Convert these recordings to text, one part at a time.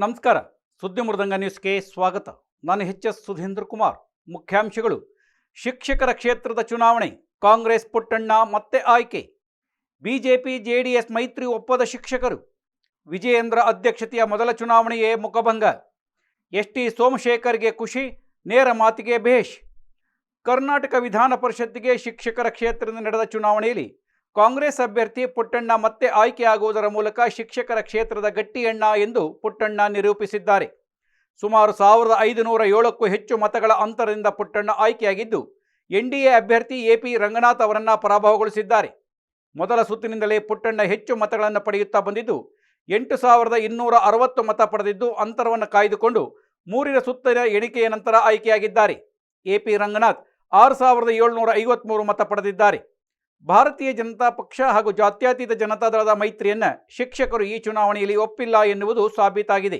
ನಮಸ್ಕಾರ. ಸುದ್ದಿ ಮೃದಂಗ ನ್ಯೂಸ್ಗೆ ಸ್ವಾಗತ. ನಾನು ಎಚ್ ಎಸ್ ಸುಧೀಂದ್ರ ಕುಮಾರ್. ಮುಖ್ಯಾಂಶಗಳು. ಶಿಕ್ಷಕರ ಕ್ಷೇತ್ರದ ಚುನಾವಣೆ, ಕಾಂಗ್ರೆಸ್ ಪುಟ್ಟಣ್ಣ ಮತ್ತೆ ಆಯ್ಕೆ. ಬಿಜೆಪಿ, ಜೆಡಿಎಸ್ ಮೈತ್ರಿ ಒಪ್ಪದ ಶಿಕ್ಷಕರು. ವಿಜಯೇಂದ್ರ ಅಧ್ಯಕ್ಷತೆಯ ಮೊದಲ ಚುನಾವಣೆಯೇ ಮುಖಭಂಗ. ಎಸ್ ಟಿ ಸೋಮಶೇಖರ್ಗೆ ಖುಷಿ, ನೇರ ಮಾತಿಗೆ ಭೇಷ್ ಕರ್ನಾಟಕ ವಿಧಾನ ಪರಿಷತ್ತಿಗೆ ಶಿಕ್ಷಕರ ಕ್ಷೇತ್ರದಿಂದ ನಡೆದ ಚುನಾವಣೆಯಲ್ಲಿ ಕಾಂಗ್ರೆಸ್ ಅಭ್ಯರ್ಥಿ ಪುಟ್ಟಣ್ಣ ಮತ್ತೆ ಆಯ್ಕೆಯಾಗುವುದರ ಮೂಲಕ ಶಿಕ್ಷಕರ ಕ್ಷೇತ್ರದ ಗಟ್ಟಿಯಣ್ಣ ಎಂದು ಪುಟ್ಟಣ್ಣ ನಿರೂಪಿಸಿದ್ದಾರೆ. ಸುಮಾರು ಸಾವಿರದ ಐದುನೂರ ಏಳಕ್ಕೂ ಹೆಚ್ಚು ಮತಗಳ ಅಂತರದಿಂದ ಪುಟ್ಟಣ್ಣ ಆಯ್ಕೆಯಾಗಿದ್ದು ಎನ್ಡಿಎ ಅಭ್ಯರ್ಥಿ ಎಪಿ ರಂಗನಾಥ್ ಅವರನ್ನು ಪರಾಭವಗೊಳಿಸಿದ್ದಾರೆ. ಮೊದಲ ಸುತ್ತಿನಿಂದಲೇ ಪುಟ್ಟಣ್ಣ ಹೆಚ್ಚು ಮತಗಳನ್ನು ಪಡೆಯುತ್ತಾ ಬಂದಿದ್ದು, ಎಂಟು ಸಾವಿರದ ಇನ್ನೂರ ಅರವತ್ತು ಮತ ಪಡೆದಿದ್ದು, ಅಂತರವನ್ನು ಕಾಯ್ದುಕೊಂಡು ಮೂರಿನ ಸುತ್ತಿನ ಎಣಿಕೆಯ ನಂತರ ಆಯ್ಕೆಯಾಗಿದ್ದಾರೆ. ಎಪಿ ರಂಗನಾಥ್ ಆರು ಸಾವಿರದ ಏಳುನೂರ ಐವತ್ತ್ಮೂರು ಮತ ಪಡೆದಿದ್ದಾರೆ. ಭಾರತೀಯ ಜನತಾ ಪಕ್ಷ ಹಾಗೂ ಜಾತ್ಯತೀತ ಜನತಾದಳದ ಮೈತ್ರಿಯನ್ನ ಶಿಕ್ಷಕರು ಈ ಚುನಾವಣೆಯಲ್ಲಿ ಒಪ್ಪಿಲ್ಲ ಎನ್ನುವುದು ಸಾಬೀತಾಗಿದೆ.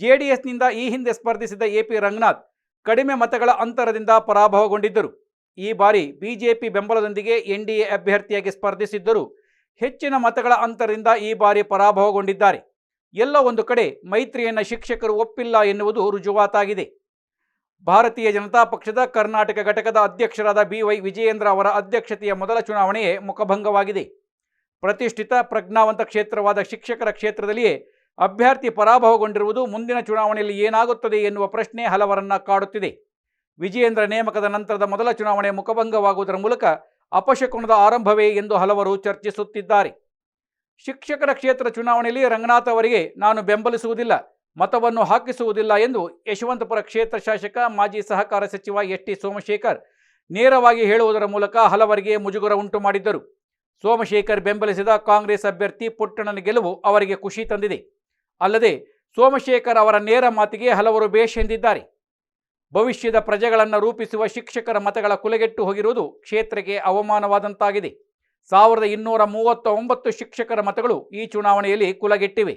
ಜೆಡಿಎಸ್ನಿಂದ ಈ ಹಿಂದೆ ಸ್ಪರ್ಧಿಸಿದ ಎಪಿ ರಂಗನಾಥ್ ಕಡಿಮೆ ಮತಗಳ ಅಂತರದಿಂದ ಪರಾಭವಗೊಂಡಿದ್ದರು. ಈ ಬಾರಿ ಬಿಜೆಪಿ ಬೆಂಬಲದೊಂದಿಗೆ ಎನ್ಡಿಎ ಅಭ್ಯರ್ಥಿಯಾಗಿ ಸ್ಪರ್ಧಿಸಿದ್ದರೂ ಹೆಚ್ಚಿನ ಮತಗಳ ಅಂತರದಿಂದ ಈ ಬಾರಿ ಪರಾಭವಗೊಂಡಿದ್ದಾರೆ. ಎಲ್ಲ ಒಂದು ಕಡೆ ಮೈತ್ರಿಯನ್ನ ಶಿಕ್ಷಕರು ಒಪ್ಪಿಲ್ಲ ಎನ್ನುವುದು ರುಜುವಾತಾಗಿದೆ. ಭಾರತೀಯ ಜನತಾ ಪಕ್ಷದ ಕರ್ನಾಟಕ ಘಟಕದ ಅಧ್ಯಕ್ಷರಾದ ಬಿ ವೈ ವಿಜಯೇಂದ್ರ ಅವರ ಅಧ್ಯಕ್ಷತೆಯ ಮೊದಲ ಚುನಾವಣೆಯೇ ಮುಖಭಂಗವಾಗಿದೆ. ಪ್ರತಿಷ್ಠಿತ ಪ್ರಜ್ಞಾವಂತ ಕ್ಷೇತ್ರವಾದ ಶಿಕ್ಷಕರ ಕ್ಷೇತ್ರದಲ್ಲಿಯೇ ಅಭ್ಯರ್ಥಿ ಪರಾಭವಗೊಂಡಿರುವುದು ಮುಂದಿನ ಚುನಾವಣೆಯಲ್ಲಿ ಏನಾಗುತ್ತದೆ ಎನ್ನುವ ಪ್ರಶ್ನೆ ಹಲವರನ್ನ ಕಾಡುತ್ತಿದೆ. ವಿಜಯೇಂದ್ರ ನೇಮಕದ ನಂತರದ ಮೊದಲ ಚುನಾವಣೆ ಮುಖಭಂಗವಾಗುವುದರ ಮೂಲಕ ಅಪಶಕುನದ ಆರಂಭವೇ ಎಂದು ಹಲವರು ಚರ್ಚಿಸುತ್ತಿದ್ದಾರೆ. ಶಿಕ್ಷಕರ ಕ್ಷೇತ್ರ ಚುನಾವಣೆಯಲ್ಲಿ ರಂಗನಾಥ್ ಅವರಿಗೆ ನಾನು ಬೆಂಬಲಿಸುವುದಿಲ್ಲ. ಮತವನ್ನು ಹಾಕಿಸುವುದಿಲ್ಲ ಎಂದು ಯಶವಂತಪುರ ಕ್ಷೇತ್ರ ಶಾಸಕ, ಮಾಜಿ ಸಹಕಾರ ಸಚಿವ ಎಸ್ ಟಿ ಸೋಮಶೇಖರ್ ನೇರವಾಗಿ ಹೇಳುವುದರ ಮೂಲಕ ಹಲವರಿಗೆ ಮುಜುಗರ ಉಂಟು ಮಾಡಿದ್ದರು. ಸೋಮಶೇಖರ್ ಬೆಂಬಲಿಸಿದ ಕಾಂಗ್ರೆಸ್ ಅಭ್ಯರ್ಥಿ ಪುಟ್ಟಣ್ಣನ ಗೆಲುವು ಅವರಿಗೆ ಖುಷಿ ತಂದಿದೆ. ಅಲ್ಲದೆ ಸೋಮಶೇಖರ್ ಅವರ ನೇರ ಮಾತಿಗೆ ಹಲವರು ಬೇಷ್ ಎಂದಿದ್ದಾರೆ. ಭವಿಷ್ಯದ ಪ್ರಜೆಗಳನ್ನು ರೂಪಿಸುವ ಶಿಕ್ಷಕರ ಮತಗಳ ಕುಲಗೆಟ್ಟು ಹೋಗಿರುವುದು ಕ್ಷೇತ್ರಕ್ಕೆ ಅವಮಾನವಾದಂತಾಗಿದೆ. ಸಾವಿರದ ಇನ್ನೂರ ಮೂವತ್ತ ಒಂಬತ್ತು ಶಿಕ್ಷಕರ ಮತಗಳು ಈ ಚುನಾವಣೆಯಲ್ಲಿ ಕುಲಗೆಟ್ಟಿವೆ.